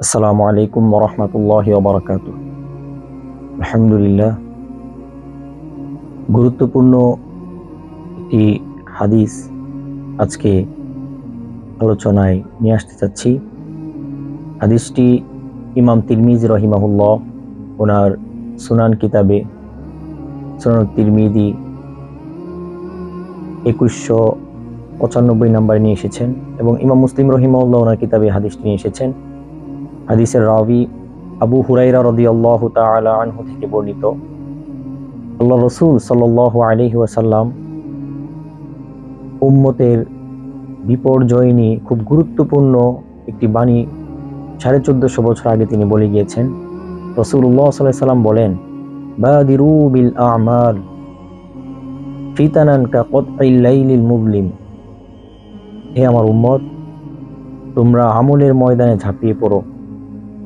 আসসালামু আলাইকুম রহমতুল্লাহ বারকাত আলহামদুলিল্লাহ। গুরুত্বপূর্ণ একটি হাদিস আজকে আলোচনায় নিয়ে আসতে চাচ্ছি। হাদিসটি ইমাম তিরমিজ রহিমাহুল্লাহ ওনার সুনান কিতাবে সুনান তিরমিদি একুশশো পঁচানব্বই নাম্বারে নিয়ে এসেছেন এবং ইমাম মুসলিম রহিমাউল্লাহ ওনার কিতাবে হাদিসটি নিয়ে এসেছেন। হাদিসের রাবি আবু হুরাইরা রদি আল্লাহ তালা আনহু থেকে বর্ণিত। আল্লাহ রসুল সাল আলহি ওয়াসাল্লাম উম্মতের বিপর্যয় নিয়ে খুব গুরুত্বপূর্ণ একটি বাণী সাড়ে চোদ্দশো বছর আগে তিনি বলে গিয়েছেন। রসুল্লাহ সাল্লাহ সাল্লাম বলেন, বাদিরু বিল আমাল মুবলিম। হে আমার উম্মত, তোমরা আমলের ময়দানে ঝাঁপিয়ে পড়ো।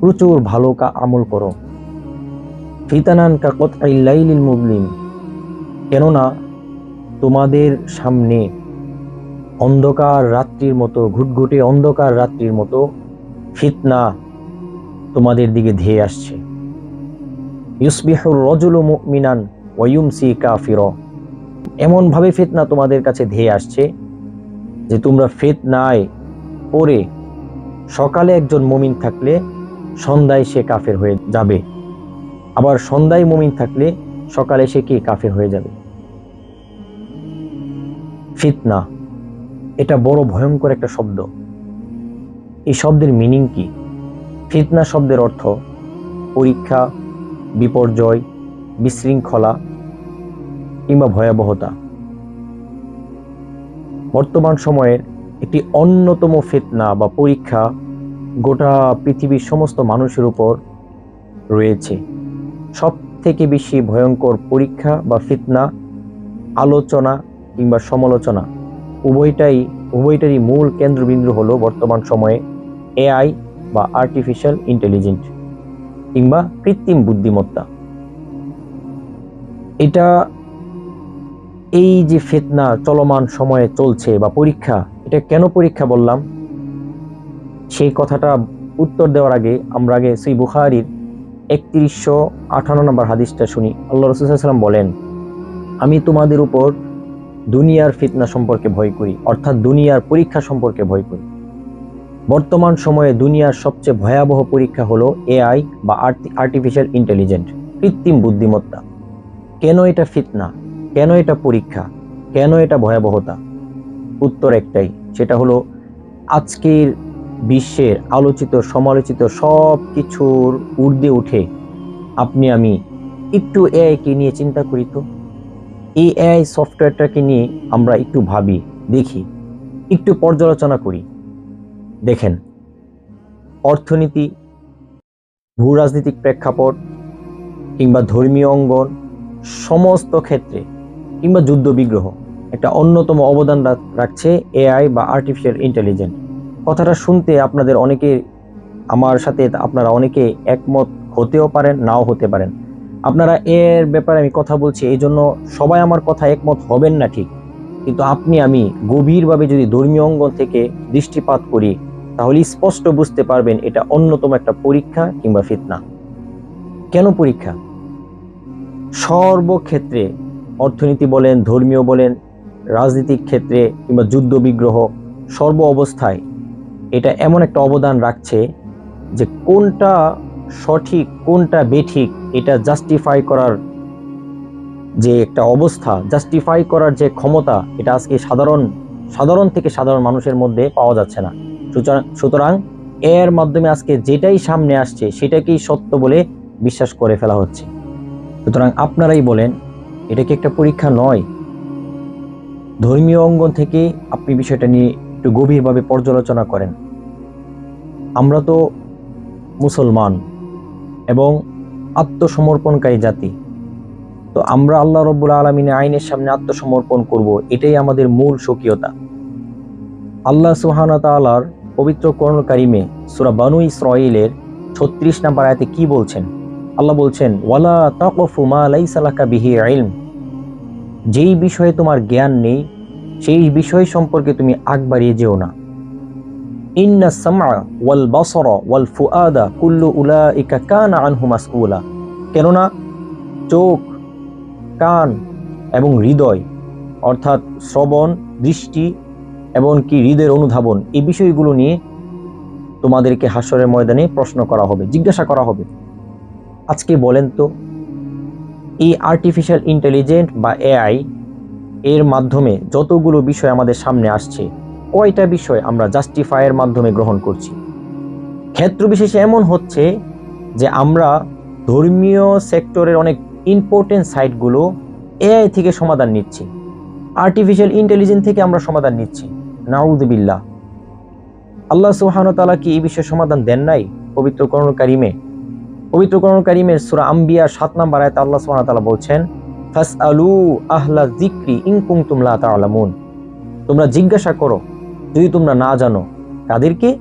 প্রচুর ভালো কা আমল করো। ফিতানান কা কতআইল মুবলিম কেননা তোমাদের সামনে অন্ধকার রাত্রির মতো, ঘুটঘুটে অন্ধকার রাত্রির মতো ফিতনা তোমাদের দিকে ধেয়ে আসছে। ইউসবিহুর রজুল মুমিনান ওয়ুমসি কাফির। এমনভাবে ফিতনা তোমাদের কাছে ধেয়ে আসছে যে তোমরা ফিতনায় পড়ে সকালে একজন মমিন থাকলে সন্ধ্যায় সে কাফের হয়ে যাবে। আবার সন্ধ্যায় মমিন থাকলে সকালে সে কি কাফের হয়ে যাবে? ফিতনা। এটা বড় ভয়ঙ্কর একটা শব্দ। এই শব্দের মিনিং কি? ফিতনা শব্দের অর্থ পরীক্ষা, বিপর্যয়, বিশৃঙ্খলা কিংবা ভয়াবহতা। বর্তমান সময়ের একটি অন্যতম ফিতনা বা পরীক্ষা গোটা পৃথিবীর সমস্ত মানুষের উপর রয়েছে। সব থেকে বেশি ভয়ঙ্কর পরীক্ষা বা ফিতনা, আলোচনা কিংবা সমালোচনা, উভয়টাই, উভয়টারই মূল কেন্দ্রবিন্দু হলো বর্তমান সময়ে এআই বা আর্টিফিশিয়াল ইন্টেলিজেন্ট কিংবা কৃত্রিম বুদ্ধিমত্তা। এটা, এই যে ফেতনা চলমান সময়ে চলছে বা পরীক্ষা, এটা কেন পরীক্ষা বললাম? সেই কথাটা উত্তর দেওয়ার আগে আমরা আগে সেই বুখারির একত্রিশশো আঠান্ন নম্বর হাদিসটা শুনি। আল্লাহ রসুলাম বলেন, আমি তোমাদের উপর দুনিয়ার ফিতনা সম্পর্কে ভয় করি, অর্থাৎ দুনিয়ার পরীক্ষা সম্পর্কে ভয় করি। বর্তমান সময়ে দুনিয়ার সবচেয়ে ভয়াবহ পরীক্ষা হলো এআই বা আর্টিফিশিয়াল ইন্টেলিজেন্ট কৃত্রিম বুদ্ধিমত্তা। কেন এটা ফিতনা? কেন এটা পরীক্ষা? কেন এটা ভয়াবহতা? উত্তর একটাই, সেটা হলো আজকের বিশ্বের আলোচিত, সমালোচিত সব কিছুর ঊর্ধ্বে উঠে আপনি, আমি একটু এআইকে নিয়ে চিন্তা করি তো। এই এআই সফটওয়্যারটাকে নিয়ে আমরা একটু ভাবি, দেখি, একটু পর্যালোচনা করি। দেখেন, অর্থনীতি ভূ রাজনৈতিক প্রেক্ষাপট কিংবা ধর্মীয় অঙ্গন, সমস্ত ক্ষেত্রে কিংবা যুদ্ধ বিগ্রহ, একটা অন্যতম অবদান রাখছে এআই বা আর্টিফিশিয়াল ইন্টেলিজেন্স কথাটা শুনতে আপনাদের অনেকে আমার সাথে আপনারা অনেকে একমত হতেও পারেন, নাও হতে পারেন। আপনারা এর ব্যাপারে আমি কথা বলছি, এই জন্য সবাই আমার কথা একমত হবেন না ঠিক। কিন্তু আপনি, আমি গভীরভাবে যদি ধর্মীয় অঙ্গন থেকে দৃষ্টিপাত করি, তাহলে স্পষ্ট বুঝতে পারবেন এটা অন্যতম একটা পরীক্ষা কিংবা ফিতনা। কেন পরীক্ষা? সর্বক্ষেত্রে অর্থনীতি বলেন, ধর্মীয় বলেন রাজনীতিক ক্ষেত্রে কিংবা যুদ্ধ বিগ্রহ, সর্ব অবস্থায় এটা এমন একটা অবদান রাখছে যে কোনটা সঠিক, কোনটা বেঠিক, এটা জাস্টিফাই করার যে একটা অবস্থা জাস্টিফাই করার যে ক্ষমতা, এটা আজকে সাধারণ সাধারণ থেকে সাধারণ মানুষের মধ্যে পাওয়া যাচ্ছে না। সুতরাং এর মাধ্যমে আজকে যেটাই সামনে আসছে, সেটাকেই সত্য বলে বিশ্বাস করে ফেলা হচ্ছে। সুতরাং আপনারাই বলেন, এটা কি একটা পরীক্ষা নয়? ধর্মীয় অঙ্গন থেকে আপনি বিষয়টা নিয়ে একটু গভীরভাবে পর্যালোচনা করেন। আমরা তো মুসলমান এবং আত্মসমর্পণকারী জাতি। তো আমরা আল্লাহ রব্বুল আলমিনের আইনের সামনে আত্মসমর্পণ করব, এটাই আমাদের মূল স্বকীয়তা। আল্লাহ সুহানা তালার পবিত্র করণ কারিমে সুরা বানু ইসরাইলের ছত্রিশ নাম্বার আয়তে কি বলছেন? আল্লাহ বলছেন, ওয়ালা তাকফু মা বিহি ইলম। যেই বিষয়ে তোমার জ্ঞান নেই, সেই বিষয় সম্পর্কে তুমি আগ বাড়িয়ে যেও না। ইন্না সামা ওয়াল বাসর ওয়াল ফুআদা কুল্লু উলাইকা কানা আনহু মাসউলা। কেননা চোখ, কান এবং হৃদয়, অর্থাৎ শ্রবণ, দৃষ্টি এবং কি হৃদয়ের অনুধাবন, এই বিষয়গুলো নিয়ে তোমাদেরকে হাসরের ময়দানে প্রশ্ন করা হবে, জিজ্ঞাসা করা হবে। আজকে বলেন তো, এই আর্টিফিশিয়াল ইন্টেলিজেন্ট বা এআই এর মাধ্যমে যতগুলো বিষয় আমাদের সামনে আসছে কয়টা বিষয় আমরা জাস্টিফাইয়ের মাধ্যমে গ্রহণ করছি? ক্ষেত্র বিশেষে এমন হচ্ছে যে আমরা ধর্মীয় সেক্টরের অনেক ইম্পর্টেন্ট সাইটগুলো এআই থেকে সমাধান নিচ্ছি। আর্টিফিশিয়াল ইন্টেলিজেন্স থেকে আমরা সমাধান নিচ্ছি। নাউদ্দিল্লাহ আল্লাহ সুহান তালা কি এই বিষয়ে সমাধান দেন নাই? পবিত্র করণ কারিমে। পবিত্র করণ কারিমের সুরা আম্বিয়া সাত নাম্বার আয়তে আল্লাহ সুহান তালা বলছেন ফাস আলু আহলা জিক্রি ইনকুং তুমলা তালামুন তোমরা জিজ্ঞাসা করো যদি তোমরা না জানো, তাদেরকে,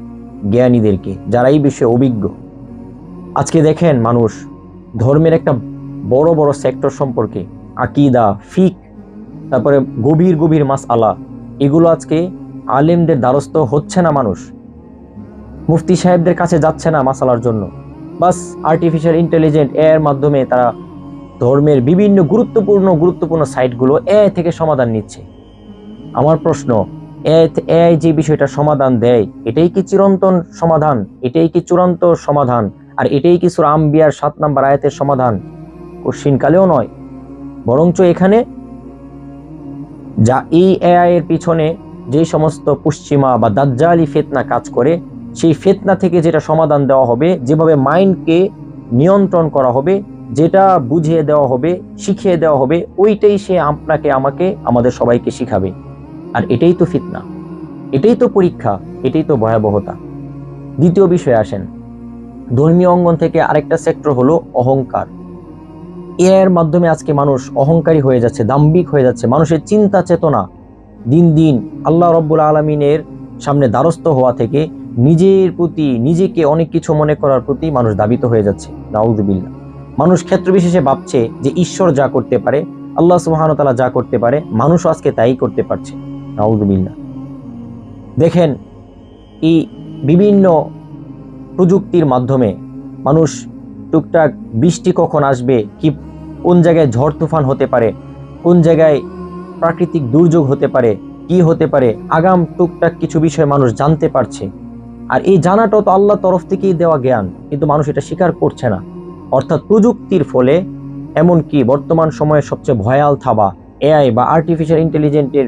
জ্ঞানীদেরকে যারা এই বিষয়ে অভিজ্ঞ। আজকে দেখেন মানুষ ধর্মের একটা বড় বড় সেক্টর সম্পর্কে। আকিদা, ফিক, তারপরে গভীর গভীর মাস আলা এগুলো আজকে আলেমদের দ্বারস্থ হচ্ছে না মানুষ। মুফতি সাহেবদের কাছে যাচ্ছে না মাসালার জন্য। বাস আর্টিফিশিয়াল ইন্টেলিজেন্ট এর মাধ্যমে তারা ধর্মের বিভিন্ন গুরুত্বপূর্ণ গুরুত্বপূর্ণ সাইটগুলো এ থেকে সমাধান নিচ্ছে। আমার প্রশ্ন এ যে বিষয়টা সমাধান দেয়, এটাই কি চিরন্তন সমাধান? এটাই কি চূড়ান্ত সমাধান? আর এটাই কি সুরা আম্বিয়ার সাত নাম্বার আয়াতের সমাধান? কালেও নয়। বরঞ্চ এখানে যা এই এআই এর পিছনে যে সমস্ত পশ্চিমা বা দাজ্জালি ফেতনা কাজ করে, সেই ফেতনা থেকে যেটা সমাধান দেওয়া হবে, যেভাবে মাইন্ডকে নিয়ন্ত্রণ করা হবে, যেটা বুঝিয়ে দেওয়া হবে, শিখিয়ে দেওয়া হবে, ওইটাই সে আপনাকে, আমাকে, আমাদের সবাইকে শিখাবে। আর এটাই তো ফিতনা। এটাই তো পরীক্ষা, এটাই তো ভয়াবহতা। দ্বিতীয় বিষয়ে আসেন। ধর্মীয় অঙ্গন থেকে আরেকটা সেক্টর হলো অহংকার। এর মাধ্যমে আজকে মানুষ অহংকারী হয়ে যাচ্ছে দাম্বিক হয়ে যাচ্ছে। মানুষের চিন্তা, চেতনা দিন দিন আল্লাহ রব্বুল আলমিনের সামনে দ্বারস্থ হওয়া থেকে নিজের প্রতি, নিজেকে অনেক কিছু মনে করার প্রতি মানুষ দাবিত হয়ে যাচ্ছে। নাউজবিল্লা মানুষ ক্ষেত্র বিশেষে ভাবছে যে ঈশ্বর যা করতে পারে, আল্লাহ সুবাহানতালা যা করতে পারে, মানুষও আজকে তাই করতে পারছে। নাউজবিল্লা দেখেন, এই বিভিন্ন প্রযুক্তির মাধ্যমে মানুষ টুকটাক বৃষ্টি কখন আসবে, কি, কোন জায়গায় ঝড় তুফান হতে পারে, কোন জায়গায় প্রাকৃতিক দুর্যোগ হতে পারে, কি হতে পারে, আগাম টুকটাক কিছু বিষয় মানুষ জানতে পারছে। আর এই জানাটাও তো আল্লাহ তরফ থেকেই দেওয়া জ্ঞান, কিন্তু মানুষ এটা স্বীকার করছে না। অর্থাৎ প্রযুক্তির ফলে এমনকি বর্তমান সময়ে সবচেয়ে ভয়াল থাবা, এআই বা আর্টিফিশিয়াল ইন্টেলিজেন্টের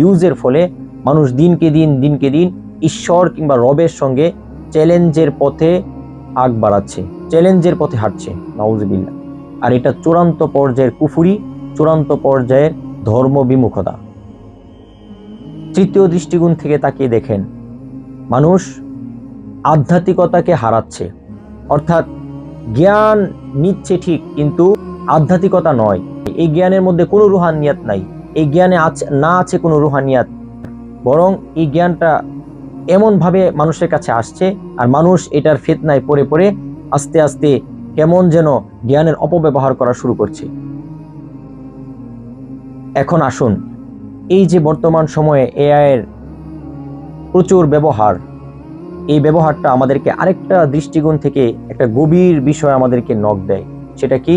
ইউজের ফলে মানুষ দিনকে দিন দিনকে দিন ঈশ্বর কিংবা রবের সঙ্গে চ্যালেঞ্জের পথে আগ বাড়াচ্ছে, চ্যালেঞ্জের পথে হাঁটছে নওয়াজবিল্লা আর এটা চূড়ান্ত পর্যায়ের কুফুরি, চূড়ান্ত পর্যায়ের ধর্ম বিমুখতা তৃতীয় দৃষ্টিগুণ থেকে তাকিয়ে দেখেন, মানুষ আধ্যাত্মিকতাকে হারাচ্ছে। অর্থাৎ জ্ঞান নিচ্ছে ঠিক, কিন্তু আধ্যাত্মিকতা নয়। এই জ্ঞানের মধ্যে কোনো রুহানিয়াত নাই। এই জ্ঞানে আছে, না আছে কোনো রুহানিয়াত। বরং এই জ্ঞানটা এমনভাবে মানুষের কাছে আসছে আর মানুষ এটার ফেতনায় পড়ে পড়ে আস্তে আস্তে কেমন যেন জ্ঞানের অপব্যবহার করা শুরু করছে। এখন আসুন, এই যে বর্তমান সময়ে এআই এর প্রচুর ব্যবহার, এই ব্যবহারটা আমাদেরকে আরেকটা দৃষ্টিকোণ থেকে একটা গভীর বিষয় আমাদেরকে নখ দেয়। সেটা কি?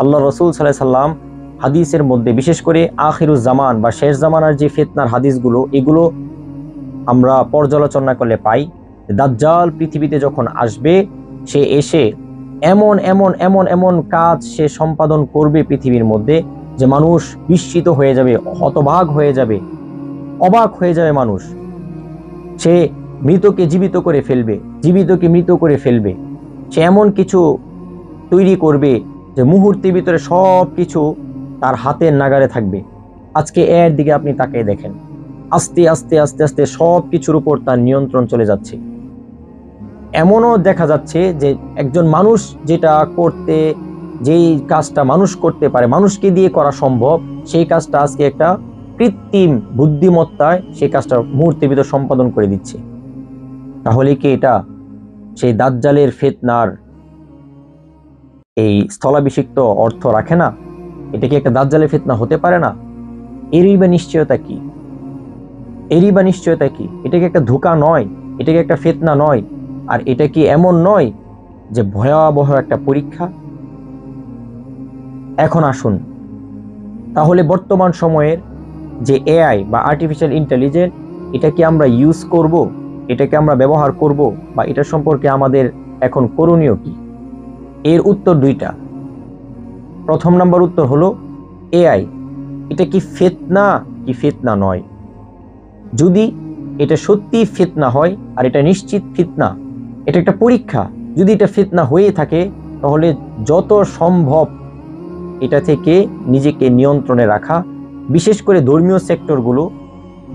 আল্লাহ রসুল সাল্লাহ সাল্লাম হাদিসের মধ্যে, বিশেষ করে আখিরুজ জামান বা শেষ জামানার যে ফেতনার হাদিসগুলো, এগুলো আমরা পর্যালোচনা করলে পাই দাজ্জাল পৃথিবীতে যখন আসবে, সে এসে এমন এমন এমন এমন কাজ সে সম্পাদন করবে পৃথিবীর মধ্যে যে মানুষ বিস্মিত হয়ে যাবে হতবাগ হয়ে যাবে, অবাক হয়ে যাবে মানুষ। সে মৃতকে জীবিত করে ফেলবে, জীবিতকে মৃত করে ফেলবে। সে এমন কিছু তৈরি করবে যে মুহূর্তের ভিতরে সব কিছু তার হাতের নাগারে থাকবে। আজকে এর দিকে আপনি তাকিয়ে দেখেন। আস্তে আস্তে আস্তে আস্তে সব কিছুর উপর তার নিয়ন্ত্রণ চলে যাচ্ছে। এমনও দেখা যাচ্ছে যে একজন মানুষ যেটা করতে, যেই কাজটা মানুষ করতে পারে, মানুষকে দিয়ে করা সম্ভব, সেই কাজটা আজকে একটা কৃত্রিম বুদ্ধিমত্তায় সেই কাজটা মুহূর্তের সম্পাদন করে দিচ্ছে। তাহলে কি এটা সেই দাজ্জালের ফেতনার এই স্থলাভিষিক্ত অর্থ রাখে না? এটা কি একটা দাজ্জালের ফেতনা? হতে পারে না। এরই বা নিশ্চয়তা কি? এরই বা নিশ্চয়তা কি? এটা কি একটা ধোকা নয়? এটা কি একটা ফেতনা নয়? আর এটা কি এমন নয় যে ভয়াবহ একটা পরীক্ষা? এখন আসুন। তাহলে বর্তমান সময়ের যে এআই বা আর্টিফিশিয়াল ইন্টেলিজেন্স এটা কি আমরা ইউজ করব? এটাকে আমরা ব্যবহার করব? বা এটা সম্পর্কে আমাদের এখন করণীয় কি? এর উত্তর দুইটা। প্রথম নাম্বার উত্তর হলো এআই। এটা কি ফেতনা কি ফেতনা নয়? যদি এটা সত্যি ফিতনা হয় আর এটা নিশ্চিত ফিতনা, এটা একটা পরীক্ষা, যদি এটা ফিতনা হয়ে থাকে, তাহলে যত সম্ভব এটা থেকে নিজেকে নিয়ন্ত্রণে রাখা, বিশেষ করে ধর্মীয় সেক্টরগুলো,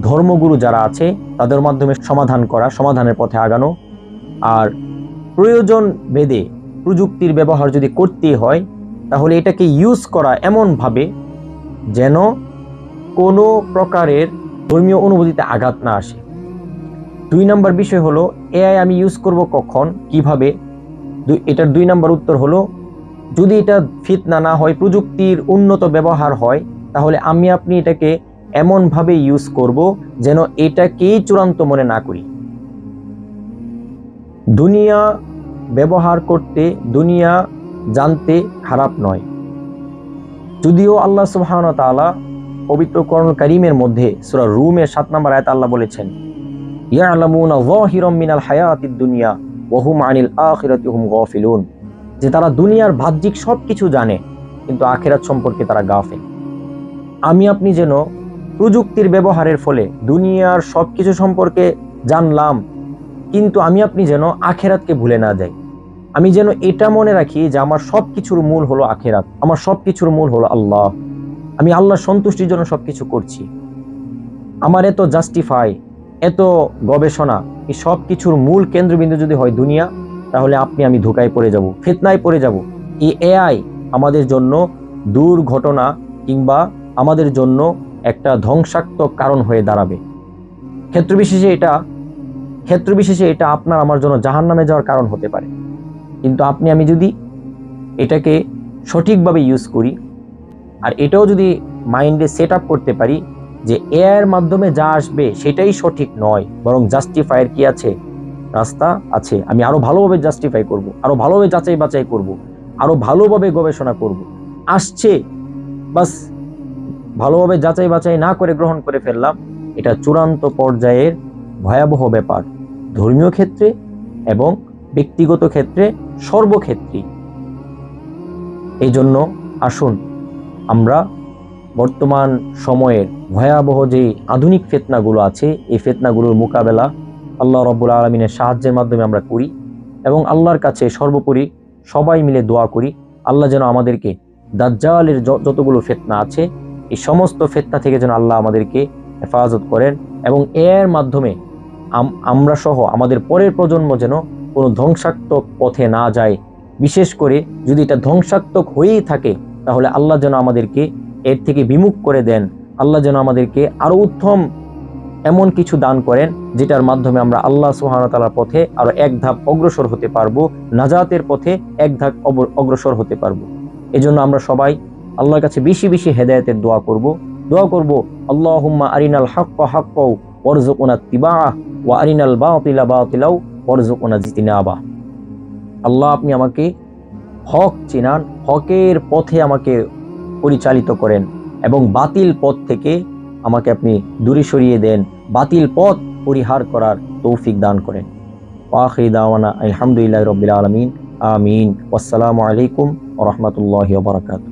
ধর্মগুরু যারা আছে, তাদের মাধ্যমে সমাধান করা, সমাধানের পথে আগানো। আর প্রয়োজন ভেদে প্রযুক্তির ব্যবহার যদি করতেই হয় তাহলে এটাকে ইউজ করা এমনভাবে যেন কোনো প্রকারের ধর্মীয় অনুভূতিতে আঘাত না আসে। দুই নম্বর বিষয় হলো এআই আমি ইউজ করব কখন, কীভাবে? এটার দুই নম্বর উত্তর হলো, যদি এটা ফিতনা না হয়, প্রযুক্তির উন্নত ব্যবহার হয়, তাহলে আমি আপনি এটাকে এমনভাবে ইউজ করব যেন এটাকেই চূড়ান্ত মনে না করি। দুনিয়া ব্যবহার করতে, দুনিয়া জানতে খারাপ নয়। যদিও আল্লাহ সুবহান তাআলা পবিত্র করণ কারিমের মধ্যে সূরা রুমের সাত নম্বর আয়াত আল্লাহ বলেছেন মিনাল দুনিয়া আনিল হুম যে তারা দুনিয়ার বাহ্যিক সবকিছু জানে, কিন্তু আখেরাত সম্পর্কে তারা গাফেল। আমি আপনি যেন প্রযুক্তির ব্যবহারের ফলে দুনিয়ার সবকিছু সম্পর্কে জানলাম, কিন্তু আমি আপনি যেন আখেরাতকে ভুলে না যাই। আমি যেন এটা মনে রাখি যে আমার সব কিছুর মূল হলো আখেরাত। আমার সব কিছুর মূল হলো আল্লাহ। আমি আল্লাহ সন্তুষ্টির জন্য সবকিছু করছি। আমার এত জাস্টিফাই এত গবেষণা, এই সব কিছুর মূল কেন্দ্রবিন্দু যদি হয় দুনিয়া, তাহলে আপনি আমি ধোকায় পড়ে যাব, ফিতনায় পড়ে যাব। এই এআই আমাদের জন্য দুর্ঘটনা কিংবা আমাদের জন্য একটা ধ্বংসাত্মক কারণ হয়ে দাঁড়াবে। ক্ষেত্রবিশেষে এটা ক্ষেত্রবিশেষে এটা আপনার আমার জন্য জাহান নামে যাওয়ার কারণ হতে পারে। কিন্তু আপনি, আমি যদি এটাকে সঠিকভাবে ইউজ করি আর এটাও যদি মাইন্ডে সেট আপ করতে পারি যে এর মাধ্যমে যা আসবে সেটাই সঠিক নয়, বরং জাস্টিফাইয়ের কি আছে? রাস্তা আছে। আমি আরও ভালোভাবে জাস্টিফাই করব আরও ভালোভাবে যাচাই বাছাই করব আরও ভালোভাবে গবেষণা করব। আসছে, বাস, ভালোভাবে যাচাই বাছাই না করে গ্রহণ করে ফেললাম। এটা চূড়ান্ত পর্যায়ের ভয়াবহ ব্যাপার। ধর্মীয় ক্ষেত্রে এবং ব্যক্তিগত ক্ষেত্রে সর্বক্ষেত্রেই এই জন্য আসুন আমরা বর্তমান সময়ের ভয়াবহ যে আধুনিক ফেতনাগুলো আছে, এই ফেতনাগুলোর মোকাবেলা আল্লাহ রব্বুল আলমিনের সাহায্যের মাধ্যমে আমরা করি এবং আল্লাহর কাছে সর্বোপরি সবাই মিলে দোয়া করি, আল্লাহ যেন আমাদেরকে দাজ্জালের যতগুলো ফেতনা আছে, এই সমস্ত ফেতনা থেকে যেন আল্লাহ আমাদেরকে হেফাজত করেন এবং এর মাধ্যমে আম- আমরা সহ আমাদের পরের প্রজন্ম যেন কোনো ধ্বংসাত্মক পথে না যায়। বিশেষ করে যদি এটা ধ্বংসাত্মক হয়েই থাকে, তাহলে আল্লাহ যেন আমাদেরকে এর থেকে বিমুখ করে দেন। আল্লাহ যেন আমাদেরকে আরও উত্তম এমন কিছু দান করেন, যেটার মাধ্যমে আমরা আল্লাহ সুহানতালার পথে আরও এক ধাপ অগ্রসর হতে পারব, নাজাতের পথে এক ধাপ অগ্রসর হতে পারব। এজন্য আমরা সবাই আল্লাহর কাছে বেশি বেশি হেদায়েতের দোয়া করব। দোয়া করব, আল্লাহুম্মা আরিনাল হাক্কা হাক্কাও ওয়ারজুকনা তিবাআহ ওয়া আরিনাল বাতিলা আল্লাহ, আপনি আমাকে হক চিনান, হকের পথে আমাকে পরিচালিত করেন এবং বাতিল পথ থেকে আমাকে আপনি দূরে সরিয়ে দেন, বাতিল পথ পরিহার করার তৌফিক দান করেন। দাওয়ানা আলহামদুলিল্লাহ রবিল আলমিন, আমিন। আসসালামু আলাইকুম ওরহমতুল্লাহ বারকাতুহ।